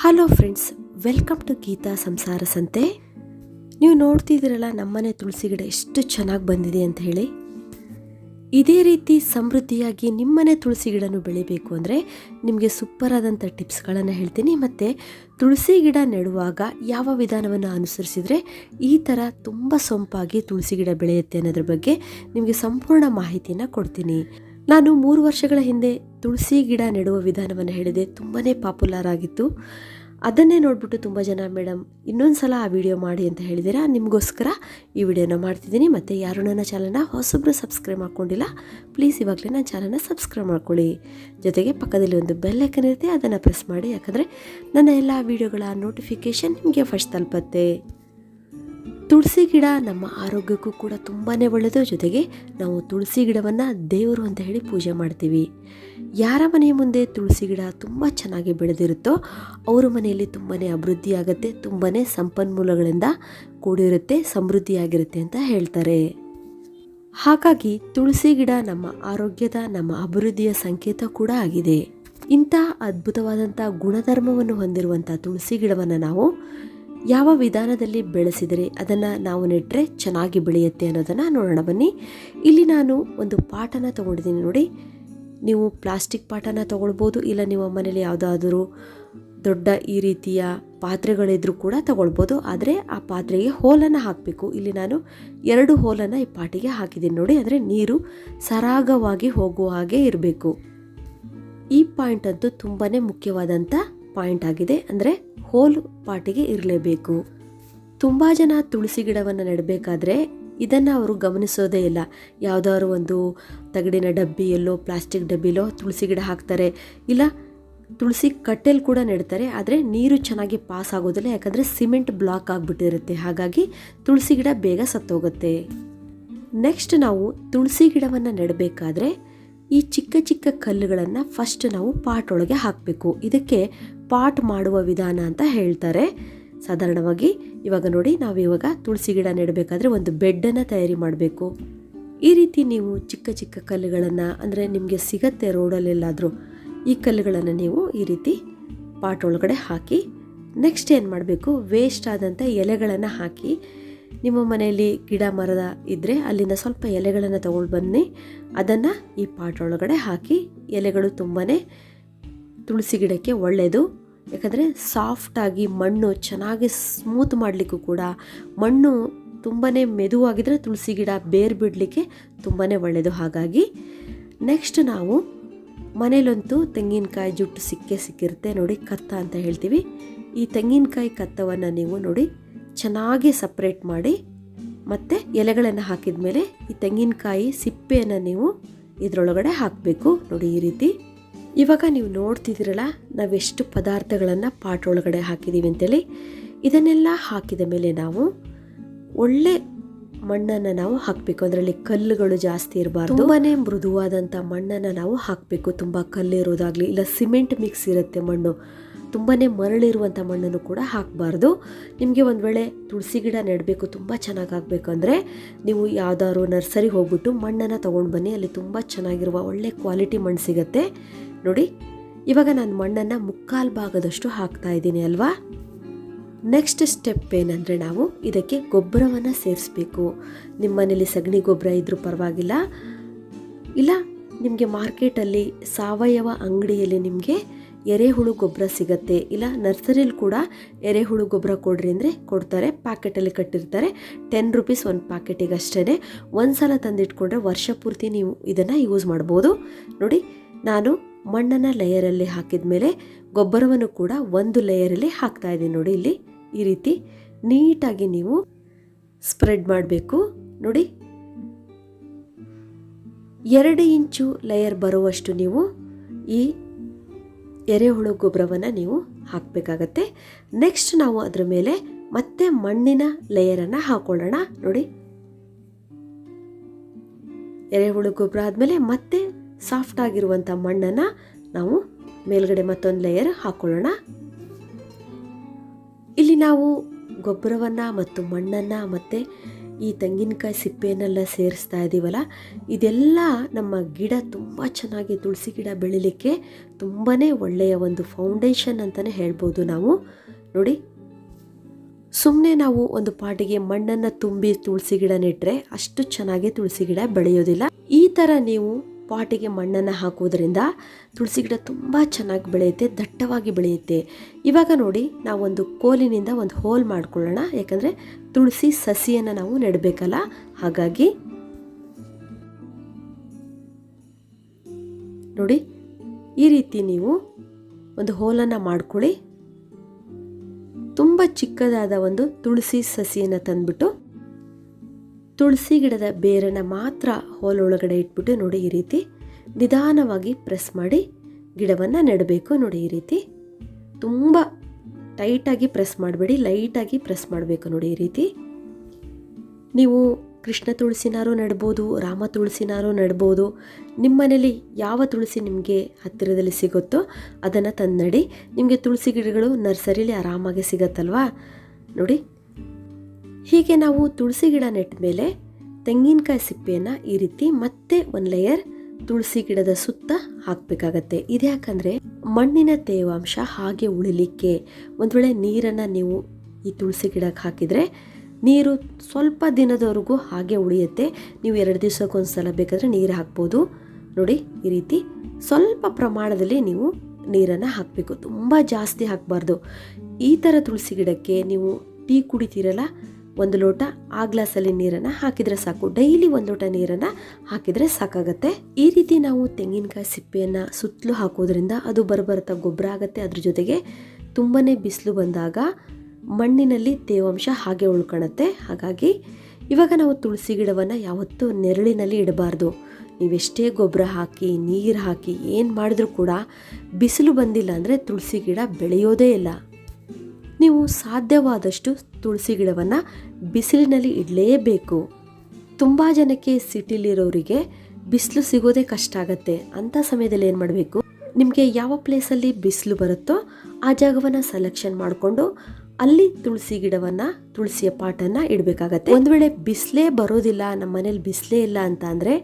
Hello friends welcome to Geetha ಸಂಸಾರ ಸಂತೆ ನೀವು ನೋಡ್ತಿದ್ದೀರಲ್ಲ, ನಮ್ಮನೆ ತುಳಸಿ ಗಿಡ ಎಷ್ಟು ಚೆನ್ನಾಗಿ ಬಂದಿದೆ ಅಂತ ಹೇಳಿ. ಇದೇ ರೀತಿ ಸಮೃದ್ಧಿಯಾಗಿ ನಿಮ್ಮನೆ ತುಳಸಿ ಗಿಡನೂ ಬೆಳಿಬೇಕು ಅಂದರೆ ನಿಮಗೆ ಸೂಪರ್ ಆದಂಥ ಟಿಪ್ಸ್ಗಳನ್ನು ಹೇಳ್ತೀನಿ. ಮತ್ತು ತುಳಸಿ ಗಿಡ ನೆಡುವಾಗ ಯಾವ ವಿಧಾನವನ್ನು ಅನುಸರಿಸಿದರೆ ಈ ಥರ ತುಂಬ ಸೊಂಪಾಗಿ ತುಳಸಿ ಗಿಡ ಬೆಳೆಯುತ್ತೆ ಅನ್ನೋದ್ರ ಬಗ್ಗೆ ನಿಮಗೆ ಸಂಪೂರ್ಣ ಮಾಹಿತಿಯನ್ನು ಕೊಡ್ತೀನಿ. ನಾನು ಮೂರು ವರ್ಷಗಳ ಹಿಂದೆ ತುಳಸಿ ಗಿಡ ನೆಡುವ ವಿಧಾನವನ್ನು ಹೇಳಿದೆ ತುಂಬಾ ಪಾಪ್ಯುಲರ್ ಆಗಿತ್ತು. ಅದನ್ನೇ ನೋಡಿಬಿಟ್ಟು ತುಂಬ ಜನ ಮೇಡಮ್ ಇನ್ನೊಂದು ಸಲ ಆ ವಿಡಿಯೋ ಮಾಡಿ ಅಂತ ಹೇಳಿದ್ದೀರಾ ನಿಮಗೋಸ್ಕರ ಈ ವಿಡಿಯೋನ ಮಾಡ್ತಿದ್ದೀನಿ. ಮತ್ತು ಯಾರು ನನ್ನ ಚಾನಲ್ನ ಹೊಸೊಬ್ಬರು ಸಬ್ಸ್ಕ್ರೈಬ್ ಮಾಡ್ಕೊಂಡಿಲ್ಲ ಪ್ಲೀಸ್ ಇವಾಗಲೇ ನನ್ನ ಚಾನಲ್ನ ಸಬ್ಸ್ಕ್ರೈಬ್ ಮಾಡ್ಕೊಳ್ಳಿ. ಜೊತೆಗೆ ಪಕ್ಕದಲ್ಲಿ ಒಂದು ಬೆಲ್ ಇರುತ್ತೆ, ಅದನ್ನು ಪ್ರೆಸ್ ಮಾಡಿ. ಯಾಕಂದರೆ ನನ್ನ ಎಲ್ಲ ವಿಡಿಯೋಗಳ ನೋಟಿಫಿಕೇಷನ್ ನಿಮಗೆ ಫಸ್ಟ್ ತಲುಪತ್ತೆ. ತುಳಸಿ ಗಿಡ ನಮ್ಮ ಆರೋಗ್ಯಕ್ಕೂ ಕೂಡ ತುಂಬಾ ಒಳ್ಳೆಯದು. ಜೊತೆಗೆ ನಾವು ತುಳಸಿ ಗಿಡವನ್ನು ದೇವರು ಅಂತ ಹೇಳಿ ಪೂಜೆ ಮಾಡ್ತೀವಿ. ಯಾರ ಮನೆ ಮುಂದೆ ತುಳಸಿ ಗಿಡ ತುಂಬ ಚೆನ್ನಾಗಿ ಬೆಳೆದಿರುತ್ತೋ ಅವರ ಮನೆಯಲ್ಲಿ ತುಂಬಾ ಅಭಿವೃದ್ಧಿ ಆಗುತ್ತೆ ತುಂಬಾ ಸಂಪನ್ಮೂಲಗಳಿಂದ ಕೂಡಿರುತ್ತೆ, ಸಮೃದ್ಧಿಯಾಗಿರುತ್ತೆ ಅಂತ ಹೇಳ್ತಾರೆ. ಹಾಗಾಗಿ ತುಳಸಿ ಗಿಡ ನಮ್ಮ ಆರೋಗ್ಯದ, ನಮ್ಮ ಅಭಿವೃದ್ಧಿಯ ಸಂಕೇತ ಕೂಡ ಆಗಿದೆ. ಇಂಥ ಅದ್ಭುತವಾದಂಥ ಗುಣಧರ್ಮವನ್ನು ಹೊಂದಿರುವಂಥ ತುಳಸಿ ಗಿಡವನ್ನು ನಾವು ಯಾವ ವಿಧಾನದಲ್ಲಿ ಬೆಳೆಸಿದರೆ ಅದನ್ನು ನಾವು ನೆಟ್ಟರೆ ಚೆನ್ನಾಗಿ ಬೆಳೆಯುತ್ತೆ ಅನ್ನೋದನ್ನು ನೋಡೋಣ ಬನ್ನಿ. ಇಲ್ಲಿ ನಾನು ಒಂದು ಪಾಠನ ತಗೊಂಡಿದ್ದೀನಿ ನೋಡಿ. ನೀವು ಪ್ಲಾಸ್ಟಿಕ್ ಪಾಟನ ತೊಗೊಳ್ಬೋದು, ಇಲ್ಲ ನಿಮ್ಮ ಮನೇಲಿ ಯಾವುದಾದ್ರೂ ದೊಡ್ಡ ಈ ರೀತಿಯ ಪಾತ್ರೆಗಳಿದ್ರೂ ಕೂಡ ತಗೊಳ್ಬೋದು. ಆದರೆ ಆ ಪಾತ್ರೆಗೆ ಹೋಲನ್ನು ಹಾಕಬೇಕು. ಇಲ್ಲಿ ನಾನು ಎರಡು ಹೋಲನ್ನು ಈ ಪಾಟಿಗೆ ಹಾಕಿದ್ದೀನಿ. ನೋಡಿ, ಅಂದರೆ ನೀರು ಸರಾಗವಾಗಿ ಹೋಗುವ ಹಾಗೆ ಇರಬೇಕು. ಈ ಪಾಯಿಂಟ್ ಅಂತೂ ತುಂಬಾ ಮುಖ್ಯವಾದಂಥ ಪಾಯಿಂಟ್ ಆಗಿದೆ. ಅಂದರೆ ಹೋಲ್ ಪಾಟಿಗೆ ಇರಲೇಬೇಕು. ತುಂಬ ಜನ ತುಳಸಿ ಗಿಡವನ್ನು ನೆಡಬೇಕಾದ್ರೆ ಇದನ್ನು ಅವರು ಗಮನಿಸೋದೇ ಇಲ್ಲ. ಯಾವುದಾದ್ರು ಒಂದು ತಗಡಿನ ಡಬ್ಬಿಯಲ್ಲೋ, ಪ್ಲಾಸ್ಟಿಕ್ ಡಬ್ಬಿಲೋ ತುಳಸಿ ಗಿಡ ಹಾಕ್ತಾರೆ. ಇಲ್ಲ, ತುಳಸಿ ಕಟ್ಟೆಲಿ ಕೂಡ ನೆಡ್ತಾರೆ. ಆದರೆ ನೀರು ಚೆನ್ನಾಗಿ ಪಾಸ್ ಆಗೋದಿಲ್ಲ. ಯಾಕಂದರೆ ಸಿಮೆಂಟ್ ಬ್ಲಾಕ್ ಆಗಿಬಿಟ್ಟಿರುತ್ತೆ. ಹಾಗಾಗಿ ತುಳಸಿ ಗಿಡ ಬೇಗ ಸತ್ತೋಗುತ್ತೆ. ನೆಕ್ಸ್ಟ್ ನಾವು ತುಳಸಿ ಗಿಡವನ್ನು ನೆಡಬೇಕಾದ್ರೆ ಈ ಚಿಕ್ಕ ಚಿಕ್ಕ ಕಲ್ಲುಗಳನ್ನು ಫಸ್ಟ್ ನಾವು ಪಾಟ್ ಒಳಗೆ ಹಾಕಬೇಕು. ಇದಕ್ಕೆ ಪಾಟ್ ಮಾಡುವ ವಿಧಾನ ಅಂತ ಹೇಳ್ತಾರೆ. ಸಾಧಾರಣವಾಗಿ ಇವಾಗ ನೋಡಿ ನಾವು ಇವಾಗ ತುಳಸಿ ಗಿಡ ನೆಡಬೇಕಾದ್ರೆ ಒಂದು ಬೆಡ್ಡನ್ನು ತಯಾರಿ ಮಾಡಬೇಕು. ಈ ರೀತಿ ನೀವು ಚಿಕ್ಕ ಚಿಕ್ಕ ಕಲ್ಲುಗಳನ್ನು ಅಂದರೆ ನಿಮಗೆ ಸಿಗತ್ತೆ ರೋಡಲ್ಲೆಲ್ಲಾದರೂ ಈ ಕಲ್ಲುಗಳನ್ನು ನೀವು ಈ ರೀತಿ ಪಾಟ್ ಒಳಗಡೆ ಹಾಕಿ ನೆಕ್ಸ್ಟ್ ಏನು ಮಾಡಬೇಕು? ವೇಸ್ಟ್ ಆದಂಥ ಎಲೆಗಳನ್ನು ಹಾಕಿ, ನಿಮ್ಮ ಮನೆಯಲ್ಲಿ ಗಿಡ ಮರದ ಇದ್ದರೆ ಅಲ್ಲಿಂದ ಸ್ವಲ್ಪ ಎಲೆಗಳನ್ನು ತಗೊಂಡು ಬನ್ನಿ. ಅದನ್ನು ಈ ಪಾಟ್ ಒಳಗಡೆ ಹಾಕಿ, ಎಲೆಗಳು ತುಂಬಾ ತುಳಸಿ ಗಿಡಕ್ಕೆ ಒಳ್ಳೆಯದು ಯಾಕಂದರೆ ಸಾಫ್ಟಾಗಿ ಮಣ್ಣು ಚೆನ್ನಾಗಿ ಸ್ಮೂತ್ ಮಾಡಲಿಕ್ಕೂ ಕೂಡ ಮಣ್ಣು ತುಂಬಾ ಮೆದುವಾಗಿದ್ದರೆ ತುಳಸಿ ಗಿಡ ಬೇರು ಬಿಡಲಿಕ್ಕೆ ತುಂಬಾ ಒಳ್ಳೆಯದು ಹಾಗಾಗಿ ನೆಕ್ಸ್ಟ್ ನಾವು ಮನೇಲಂತೂ ತೆಂಗಿನಕಾಯಿ ಜುಟ್ಟು ಸಿಕ್ಕೇ ಸಿಕ್ಕಿರುತ್ತೆ. ನೋಡಿ, ಕತ್ತ ಅಂತ ಹೇಳ್ತೀವಿ. ಈ ತೆಂಗಿನಕಾಯಿ ಕತ್ತವನ್ನು ನೀವು ನೋಡಿ ಚೆನ್ನಾಗಿ ಸಪ್ರೇಟ್ ಮಾಡಿ ಮತ್ತು ಎಲೆಗಳನ್ನು ಹಾಕಿದ ಮೇಲೆ ಈ ತೆಂಗಿನಕಾಯಿ ಸಿಪ್ಪೆಯನ್ನು ನೀವು ಇದರೊಳಗಡೆ ಹಾಕಬೇಕು. ನೋಡಿ, ಈ ರೀತಿ. ಇವಾಗ ನೀವು ನೋಡ್ತಿದ್ದೀರಲ್ಲ, ನಾವೆಷ್ಟು ಪದಾರ್ಥಗಳನ್ನು ಪಾಟ್ ಒಳಗಡೆ ಹಾಕಿದ್ದೀವಿ ಅಂತೇಳಿ. ಇದನ್ನೆಲ್ಲ ಹಾಕಿದ ಮೇಲೆ ನಾವು ಒಳ್ಳೆ ಮಣ್ಣನ್ನು ನಾವು ಹಾಕಬೇಕು. ಅದರಲ್ಲಿ ಕಲ್ಲುಗಳು ಜಾಸ್ತಿ ಇರಬಾರ್ದು. ತುಂಬಾನೇ ಮೃದುವಾದಂಥ ಮಣ್ಣನ್ನು ನಾವು ಹಾಕಬೇಕು. ತುಂಬ ಕಲ್ಲಿರೋದಾಗಲಿ, ಇಲ್ಲ ಸಿಮೆಂಟ್ ಮಿಕ್ಸ್ ಇರುತ್ತೆ ಮಣ್ಣು. ತುಂಬಾ ಮರಳಿರುವಂಥ ಮಣ್ಣನ್ನು ಕೂಡ ಹಾಕಬಾರ್ದು. ನಿಮಗೆ ಒಂದು ವೇಳೆ ತುಳಸಿ ಗಿಡ ನೆಡಬೇಕು, ತುಂಬ ಚೆನ್ನಾಗಿ ಆಗಬೇಕು ಅಂದರೆ ನೀವು ಯಾವ್ದಾದ್ರು ನರ್ಸರಿಗೆ ಹೋಗ್ಬಿಟ್ಟು ಮಣ್ಣನ್ನು ತೊಗೊಂಡು ಬನ್ನಿ. ಅಲ್ಲಿ ತುಂಬ ಚೆನ್ನಾಗಿರುವ ಒಳ್ಳೆ ಕ್ವಾಲಿಟಿ ಮಣ್ಣು ಸಿಗುತ್ತೆ. ನೋಡಿ, ಇವಾಗ ನಾನು ಮಣ್ಣನ್ನು ಮುಕ್ಕಾಲು ಭಾಗದಷ್ಟು ಹಾಕ್ತಾ ಇದ್ದೀನಿ ಅಲ್ವಾ? ನೆಕ್ಸ್ಟ್ ಸ್ಟೆಪ್ ಏನಂದರೆ ನಾವು ಇದಕ್ಕೆ ಗೊಬ್ಬರವನ್ನು ಸೇರಿಸ್ಬೇಕು. ನಿಮ್ಮ ಮನೇಲಿ ಸಗಣಿ ಗೊಬ್ಬರ ಇದ್ದರೂ ಪರವಾಗಿಲ್ಲ. ಇಲ್ಲ, ನಿಮಗೆ ಮಾರ್ಕೆಟಲ್ಲಿ ಸಾವಯವ ಅಂಗಡಿಯಲ್ಲಿ ನಿಮಗೆ ಎರೆಹುಳು ಗೊಬ್ಬರ ಸಿಗತ್ತೆ. ಇಲ್ಲ, ನರ್ಸರಿಲಿ ಕೂಡ ಎರೆಹುಳು ಗೊಬ್ಬರ ಕೊಡ್ರಿ ಅಂದರೆ ಕೊಡ್ತಾರೆ, ಪ್ಯಾಕೆಟಲ್ಲಿ ಕಟ್ಟಿರ್ತಾರೆ. ಟೆನ್ ರುಪೀಸ್ ಒಂದು ಪ್ಯಾಕೆಟಿಗೆ ಅಷ್ಟೇ ಒಂದು ಸಲ ತಂದಿಟ್ಕೊಂಡ್ರೆ ವರ್ಷ ಪೂರ್ತಿ ನೀವು ಇದನ್ನು ಯೂಸ್ ಮಾಡ್ಬೋದು. ನೋಡಿ, ನಾನು ಮಣ್ಣನ್ನು ಲೇಯರಲ್ಲಿ ಹಾಕಿದ ಮೇಲೆ ಗೊಬ್ಬರವನ್ನು ಕೂಡ ಒಂದು ಲೇಯರಲ್ಲಿ ಹಾಕ್ತಾ ಇದ್ದೀನಿ ನೋಡಿ ಇಲ್ಲಿ. ಈ ರೀತಿ ನೀಟಾಗಿ ನೀವು ಸ್ಪ್ರೆಡ್ ಮಾಡಬೇಕು. ನೋಡಿ. ಎರಡು ಇಂಚು ಲೇಯರ್ ಬರುವಷ್ಟು ನೀವು ಈ ಎರೆಹುಳು ಗೊಬ್ಬರವನ್ನು ನೀವು ಹಾಕಬೇಕಾಗತ್ತೆ. ನೆಕ್ಸ್ಟ್ ನಾವು ಅದರ ಮೇಲೆ ಮತ್ತೆ ಮಣ್ಣಿನ ಲೇಯರನ್ನು ಹಾಕೊಳ್ಳೋಣ. ನೋಡಿ. ಎರೆಹುಳು ಗೊಬ್ಬರ ಆದಮೇಲೆ ಮತ್ತೆ ಸಾಫ್ಟ್ ಆಗಿರುವಂಥ ಮಣ್ಣನ್ನು ನಾವು ಮೇಲ್ಗಡೆ ಮತ್ತೊಂದು ಲೇಯರ್ ಹಾಕೊಳ್ಳೋಣ. ಇಲ್ಲಿ ನಾವು ಗೊಬ್ಬರವನ್ನು ಮತ್ತು ಮಣ್ಣನ್ನು ಮತ್ತು ಈ ತೆಂಗಿನಕಾಯಿ ಸಿಪ್ಪೆಯನ್ನೆಲ್ಲ ಸೇರಿಸ್ತಾ ಇದ್ದೀವಲ್ಲ ಇದೆಲ್ಲ ನಮ್ಮ ಗಿಡ ತುಂಬ ಚೆನ್ನಾಗಿ ತುಳಸಿ ಗಿಡ ಬೆಳಿಲಿಕ್ಕೆ ತುಂಬಾ ಒಳ್ಳೆಯ ಒಂದು ಫೌಂಡೇಶನ್ ಅಂತಲೇ ಹೇಳ್ಬೋದು ನಾವು. ನೋಡಿ ಸುಮ್ಮನೆ ನಾವು ಒಂದು ಪಾಟಿಗೆ ಮಣ್ಣನ್ನು ತುಂಬಿ ತುಳಸಿ ಗಿಡ ನೆಟ್ಟರೆ ಅಷ್ಟು ಚೆನ್ನಾಗಿ ತುಳಸಿ ಗಿಡ ಬೆಳೆಯೋದಿಲ್ಲ. ಈ ಥರ ನೀವು ಪಾಟಿಗೆ ಮಣ್ಣನ್ನು ಹಾಕುವುದರಿಂದ ತುಳಸಿ ಗಿಡ ತುಂಬ ಚೆನ್ನಾಗಿ ಬೆಳೆಯುತ್ತೆ, ದಟ್ಟವಾಗಿ ಬೆಳೆಯುತ್ತೆ. ಇವಾಗ ನೋಡಿ, ನಾವೊಂದು ಕೋಲಿನಿಂದ ಒಂದು ಹೋಲ್ ಮಾಡ್ಕೊಳ್ಳೋಣ. ಯಾಕಂದರೆ ತುಳಸಿ ಸಸಿಯನ್ನು ನಾವು ನೆಡಬೇಕಲ್ಲ, ಹಾಗಾಗಿ ನೋಡಿ, ಈ ರೀತಿ ನೀವು ಒಂದು ಹೋಲನ್ನು ಮಾಡ್ಕೊಳ್ಳಿ. ತುಂಬ ಚಿಕ್ಕದಾದ ಒಂದು ತುಳಸಿ ಸಸಿಯನ್ನು ತಂದ್ಬಿಟ್ಟು ತುಳಸಿ ಗಿಡದ ಬೇರನ್ನು ಮಾತ್ರ ಹೋಲ್ ಒಳಗಡೆ ಇಟ್ಬಿಟ್ಟು ನೋಡಿ ಈ ರೀತಿ ನಿಧಾನವಾಗಿ ಪ್ರೆಸ್ ಮಾಡಿ ಗಿಡವನ್ನು ನೆಡಬೇಕು ನೋಡಿ ಈ ರೀತಿ. ತುಂಬ ಟೈಟಾಗಿ ಪ್ರೆಸ್ ಮಾಡಬೇಡಿ, ಲೈಟಾಗಿ ಪ್ರೆಸ್ ಮಾಡಬೇಕು ನೋಡಿ ಈ ರೀತಿ. ನೀವು ಕೃಷ್ಣ ತುಳಸಿನಾರು ನೆಡ್ಬೋದು, ರಾಮ ತುಳಸಿನಾರು ನೆಡ್ಬೋದು, ನಿಮ್ಮ ಮನೇಲಿ ಯಾವ ತುಳಸಿ ನಿಮಗೆ ಹತ್ತಿರದಲ್ಲಿ ಸಿಗುತ್ತೋ ಅದನ್ನು ತಂದು ನಡಿ ನಿಮಗೆ ತುಳಸಿ ಗಿಡಗಳು ನರ್ಸರಿಲಿ ಆರಾಮಾಗಿ ಸಿಗತ್ತಲ್ವಾ? ನೋಡಿ ಹೀಗೆ ನಾವು ತುಳಸಿ ಗಿಡ ನೆಟ್ಟ ಮೇಲೆ ತೆಂಗಿನಕಾಯಿ ಸಿಪ್ಪೆಯನ್ನು ಈ ರೀತಿ ಮತ್ತೆ ಒಂದು ಲೇಯರ್ ತುಳಸಿ ಗಿಡದ ಸುತ್ತ ಹಾಕಬೇಕಾಗತ್ತೆ. ಇದ್ಯಾಕಂದರೆ ಮಣ್ಣಿನ ತೇವಾಂಶ ಹಾಗೆ ಉಳಿಲಿಕ್ಕೆ ಒಂದು ವೇಳೆ ನೀರನ್ನು ನೀವು ಈ ತುಳಸಿ ಗಿಡಕ್ಕೆ ಹಾಕಿದರೆ ನೀರು ಸ್ವಲ್ಪ ದಿನದವರೆಗೂ ಹಾಗೆ ಉಳಿಯುತ್ತೆ. ನೀವು ಎರಡು ದಿವಸಕ್ಕೊಂದು ಸಲ ಬೇಕಾದರೆ ನೀರು ಹಾಕ್ಬೋದು. ನೋಡಿ, ಈ ರೀತಿ ಸ್ವಲ್ಪ ಪ್ರಮಾಣದಲ್ಲಿ ನೀವು ನೀರನ್ನು ಹಾಕಬೇಕು. ತುಂಬ ಜಾಸ್ತಿ ಹಾಕಬಾರ್ದು. ಈ ಥರ ತುಳಸಿ ಗಿಡಕ್ಕೆ ನೀವು ಟೀ ಕುಡಿತೀರಲ್ಲ ಒಂದು ಲೋಟ ಆ ಗ್ಲಾಸಲ್ಲಿ ನೀರನ್ನು ಹಾಕಿದರೆ ಸಾಕು. ಡೈಲಿ ಒಂದು ಲೋಟ ನೀರನ್ನು ಹಾಕಿದರೆ ಸಾಕಾಗತ್ತೆ. ಈ ರೀತಿ ನಾವು ತೆಂಗಿನಕಾಯಿ ಸಿಪ್ಪೆಯನ್ನು ಸುತ್ತಲೂ ಹಾಕೋದ್ರಿಂದ ಅದು ಬರಬರ್ತಾ ಗೊಬ್ಬರ ಆಗುತ್ತೆ. ಅದ್ರ ಜೊತೆಗೆ ತುಂಬಾ ಬಿಸಿಲು ಬಂದಾಗ ಮಣ್ಣಿನಲ್ಲಿ ತೇವಾಂಶ ಹಾಗೆ ಉಳ್ಕೊಳತ್ತೆ ಹಾಗಾಗಿ ಇವಾಗ ನಾವು ತುಳಸಿ ಗಿಡವನ್ನು ಯಾವತ್ತೂ ನೆರಳಿನಲ್ಲಿ ಇಡಬಾರ್ದು. ನೀವೆಷ್ಟೇ ಗೊಬ್ಬರ ಹಾಕಿ, ನೀರು ಹಾಕಿ, ಏನು ಮಾಡಿದ್ರೂ ಕೂಡ ಬಿಸಿಲು ಬಂದಿಲ್ಲ ಅಂದರೆ ತುಳಸಿ ಗಿಡ ಬೆಳೆಯೋದೇ ಇಲ್ಲ. ನೀವು ಸಾಧ್ಯವಾದಷ್ಟು ತುಳಸಿ ಗಿಡವನ್ನು ಬಿಸಿಲಿನಲ್ಲಿ ಇಡಲೇಬೇಕು. ತುಂಬ ಜನಕ್ಕೆ ಸಿಟಿಲಿರೋರಿಗೆ ಬಿಸಿಲು ಸಿಗೋದೇ ಕಷ್ಟ ಆಗುತ್ತೆ. ಅಂಥ ಸಮಯದಲ್ಲಿ ಏನು ಮಾಡಬೇಕು? ನಿಮಗೆ ಯಾವ ಪ್ಲೇಸಲ್ಲಿ ಬಿಸಿಲು ಬರುತ್ತೋ ಆ ಜಾಗವನ್ನು ಸೆಲೆಕ್ಷನ್ ಮಾಡಿಕೊಂಡು ಅಲ್ಲಿ ತುಳಸಿ ಗಿಡವನ್ನ, ತುಳಸಿಯ ಪಾಟನ್ನ ಇಡಬೇಕಾಗತ್ತೆ. ಒಂದು ವೇಳೆ ಬಿಸಿಲೇ ಬರೋದಿಲ್ಲ ನಮ್ಮ ಮನೇಲಿ ಬಿಸಿಲೇ ಇಲ್ಲ ಅಂತ ಅಂದರೆ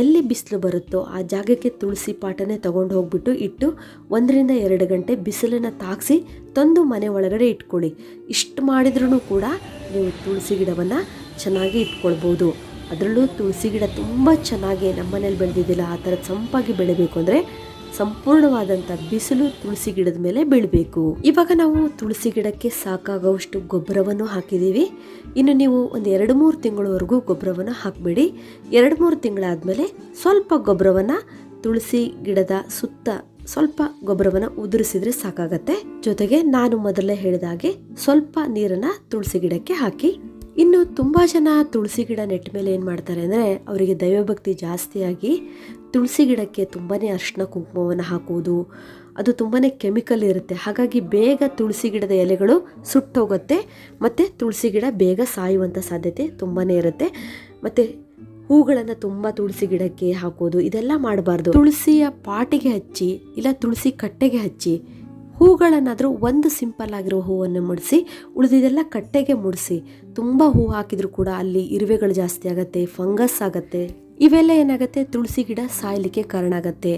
ಎಲ್ಲಿ ಬಿಸಿಲು ಬರುತ್ತೋ ಆ ಜಾಗಕ್ಕೆ ತುಳಸಿ ಪಾಟನೇ ತಗೊಂಡು ಹೋಗ್ಬಿಟ್ಟು ಇಟ್ಟು ಒಂದರಿಂದ ಎರಡು ಗಂಟೆ ಬಿಸಿಲನ್ನು ತಾಗಿಸಿ ತಂದು ಮನೆ ಒಳಗಡೆ ಇಟ್ಕೊಳ್ಳಿ. ಇಷ್ಟು ಮಾಡಿದ್ರೂ ಕೂಡ ನೀವು ತುಳಸಿ ಗಿಡವನ್ನು ಚೆನ್ನಾಗಿ ಇಟ್ಕೊಳ್ಬೋದು. ಅದರಲ್ಲೂ ತುಳಸಿ ಗಿಡ ತುಂಬ ಚೆನ್ನಾಗಿ ನಮ್ಮ ಮನೇಲಿ ಬೆಳೆದಿದ್ದಿಲ್ಲ, ಆ ಥರ ಸಂಪಾಗಿ ಬೆಳಿಬೇಕು ಅಂದರೆ ಸಂಪೂರ್ಣವಾದಂಥ ಬಿಸಿಲು ತುಳಸಿ ಗಿಡದ ಮೇಲೆ ಬೀಳಬೇಕು. ಇವಾಗ ನಾವು ತುಳಸಿ ಗಿಡಕ್ಕೆ ಸಾಕಾಗುವಷ್ಟು ಗೊಬ್ಬರವನ್ನು ಹಾಕಿದ್ದೀವಿ. ಇನ್ನು ನೀವು ಒಂದು ಎರಡು ಮೂರು ತಿಂಗಳವರೆಗೂ ಗೊಬ್ಬರವನ್ನು ಹಾಕಬೇಡಿ. ಎರಡು ಮೂರು ತಿಂಗಳಾದಮೇಲೆ ಸ್ವಲ್ಪ ಗೊಬ್ಬರವನ್ನು ತುಳಸಿ ಗಿಡದ ಸುತ್ತ ಸ್ವಲ್ಪ ಗೊಬ್ಬರವನ್ನು ಉದುರಿಸಿದ್ರೆ ಸಾಕಾಗತ್ತೆ. ಜೊತೆಗೆ ನಾನು ಮೊದಲೇ ಹೇಳಿದ ಹಾಗೆ ಸ್ವಲ್ಪ ನೀರನ್ನು ತುಳಸಿ ಗಿಡಕ್ಕೆ ಹಾಕಿ. ಇನ್ನು ತುಂಬ ಜನ ತುಳಸಿ ಗಿಡ ನೆಟ್ಟ ಮೇಲೆ ಏನು ಮಾಡ್ತಾರೆ ಅಂದರೆ ಅವರಿಗೆ ದೈವಭಕ್ತಿ ಜಾಸ್ತಿಯಾಗಿ ತುಳಸಿ ಗಿಡಕ್ಕೆ ತುಂಬಾ ಅರಿಶಿನ ಕುಂಕುಮವನ್ನು ಹಾಕುವುದು. ಅದು ತುಂಬಾ ಕೆಮಿಕಲ್ ಇರುತ್ತೆ. ಹಾಗಾಗಿ ಬೇಗ ತುಳಸಿ ಗಿಡದ ಎಲೆಗಳು ಸುಟ್ಟೋಗುತ್ತೆ. ಮತ್ತು ತುಳಸಿ ಗಿಡ ಬೇಗ ಸಾಯುವಂಥ ಸಾಧ್ಯತೆ ತುಂಬಾ ಇರುತ್ತೆ. ಮತ್ತು ಹೂಗಳನ್ನು ತುಂಬ ತುಳಸಿ ಗಿಡಕ್ಕೆ ಹಾಕೋದು ಇದೆಲ್ಲ ಮಾಡಬಾರ್ದು. ತುಳಸಿಯ ಪಾಟಿಗೆ ಹಚ್ಚಿ, ಇಲ್ಲ ತುಳಸಿ ಕಟ್ಟೆಗೆ ಹಚ್ಚಿ ಹೂಗಳನ್ನಾದರೂ ಒಂದು ಸಿಂಪಲ್ ಆಗಿರೋ ಹೂವನ್ನು ಮುಡಿಸಿ, ಉಳಿದಿದೆಲ್ಲ ಕಟ್ಟೆಗೆ ಮುಡಿಸಿ, ತುಂಬ ಹೂ ಹಾಕಿದರೂ ಕೂಡ ಅಲ್ಲಿ ಇರುವೆಗಳು ಜಾಸ್ತಿ ಆಗುತ್ತೆ, ಫಂಗಸ್ ಆಗುತ್ತೆ. ಇವೆಲ್ಲ ಏನಾಗುತ್ತೆ? ತುಳಸಿ ಗಿಡ ಸಾಯಲಿಕ್ಕೆ ಕಾರಣ ಆಗುತ್ತೆ.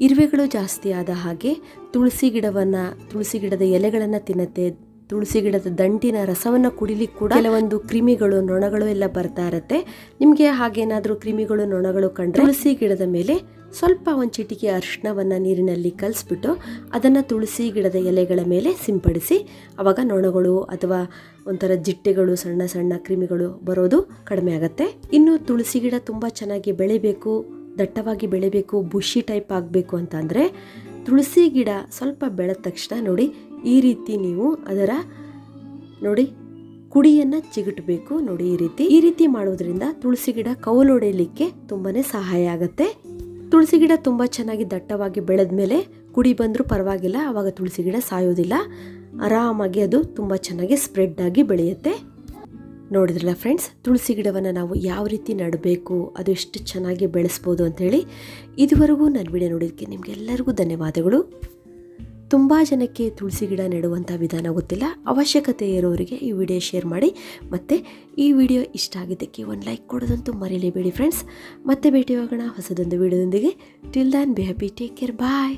ಇರುವೆಗಳು ಜಾಸ್ತಿ ಆದ ಹಾಗೆ ತುಳಸಿ ಗಿಡವನ್ನು, ತುಳಸಿ ಗಿಡದ ಎಲೆಗಳನ್ನು ತಿನ್ನುತ್ತೆ, ತುಳಸಿ ಗಿಡದ ದಂಟಿನ ರಸವನ್ನು ಕುಡಿಲಿಕ್ಕೆ ಕೂಡ ಕೆಲವೊಂದು ಕ್ರಿಮಿಗಳು, ನೊಣಗಳು ಎಲ್ಲ ಬರ್ತಾ ಇರುತ್ತೆ. ನಿಮಗೆ ಹಾಗೇನಾದರೂ ಕ್ರಿಮಿಗಳು, ನೊಣಗಳು ಕಂಡ್ರೆ ತುಳಸಿ ಗಿಡದ ಮೇಲೆ ಸ್ವಲ್ಪ ಒಂದು ಚಿಟಿಕೆ ಅರಿಶಿಣವನ್ನು ನೀರಿನಲ್ಲಿ ಕಲಿಸ್ಬಿಟ್ಟು ಅದನ್ನು ತುಳಸಿ ಗಿಡದ ಎಲೆಗಳ ಮೇಲೆ ಸಿಂಪಡಿಸಿ ಆವಾಗ ನೊಣಗಳು ಅಥವಾ ಒಂಥರ ಜಿಟ್ಟೆಗಳು, ಸಣ್ಣ ಸಣ್ಣ ಕ್ರಿಮಿಗಳು ಬರೋದು ಕಡಿಮೆ ಆಗುತ್ತೆ. ಇನ್ನು ತುಳಸಿ ಗಿಡ ತುಂಬ ಚೆನ್ನಾಗಿ ಬೆಳಿಬೇಕು, ದಟ್ಟವಾಗಿ ಬೆಳಿಬೇಕು ಬುಷಿ ಟೈಪ್ ಆಗಬೇಕು ಅಂತಂದರೆ ತುಳಸಿ ಗಿಡ ಸ್ವಲ್ಪ ಬೆಳೆದ ತಕ್ಷಣ ನೋಡಿ ಈ ರೀತಿ ನೀವು ಅದರ ನೋಡಿ ಕುಡಿಯನ್ನು ಚಿಗಟಬೇಕು ನೋಡಿ ಈ ರೀತಿ. ಈ ರೀತಿ ಮಾಡೋದ್ರಿಂದ ತುಳಸಿ ಗಿಡ ಕೌಲೊಡೆಯಲಿಕ್ಕೆ ತುಂಬಾ ಸಹಾಯ ಆಗುತ್ತೆ. ತುಳಸಿ ಗಿಡ ತುಂಬ ಚೆನ್ನಾಗಿ ದಟ್ಟವಾಗಿ ಬೆಳೆದ ಮೇಲೆ ಕುಡಿ ಬಂದರೂ ಪರವಾಗಿಲ್ಲ ಆವಾಗ ತುಳಸಿ ಗಿಡ ಸಾಯೋದಿಲ್ಲ. ಆರಾಮಾಗಿ ಅದು ತುಂಬ ಚೆನ್ನಾಗಿ ಸ್ಪ್ರೆಡ್ ಆಗಿ ಬೆಳೆಯುತ್ತೆ. ನೋಡಿದ್ರಲ್ಲ ಫ್ರೆಂಡ್ಸ್ ತುಳಸಿ ಗಿಡವನ್ನು ನಾವು ಯಾವ ರೀತಿ ನೆಡಬೇಕು, ಅದು ಎಷ್ಟು ಚೆನ್ನಾಗಿ ಬೆಳೆಸ್ಬೋದು ಅಂಥೇಳಿ ಇದುವರೆಗೂ ನನ್ನ ವಿಡಿಯೋ ನೋಡಿದ್ದಕ್ಕೆ ನಿಮಗೆಲ್ಲರಿಗೂ ಧನ್ಯವಾದಗಳು. ತುಂಬ ಜನಕ್ಕೆ ತುಳಸಿ ಗಿಡ ನೆಡುವಂಥ ವಿಧಾನ ಗೊತ್ತಿಲ್ಲ. ಅವಶ್ಯಕತೆ ಇರೋರಿಗೆ ಈ ವಿಡಿಯೋ ಶೇರ್ ಮಾಡಿ. ಮತ್ತು ಈ ವಿಡಿಯೋ ಇಷ್ಟ ಆಗಿದ್ದಕ್ಕೆ ಒಂದು ಲೈಕ್ ಕೊಡೋದಂತೂ ಮರೀಲೇಬೇಡಿ ಫ್ರೆಂಡ್ಸ್ ಮತ್ತೆ ಭೇಟಿ ಹೋಗೋಣ ಹೊಸದೊಂದು ವಿಡಿಯೋದೊಂದಿಗೆ. Till then be happy take care bye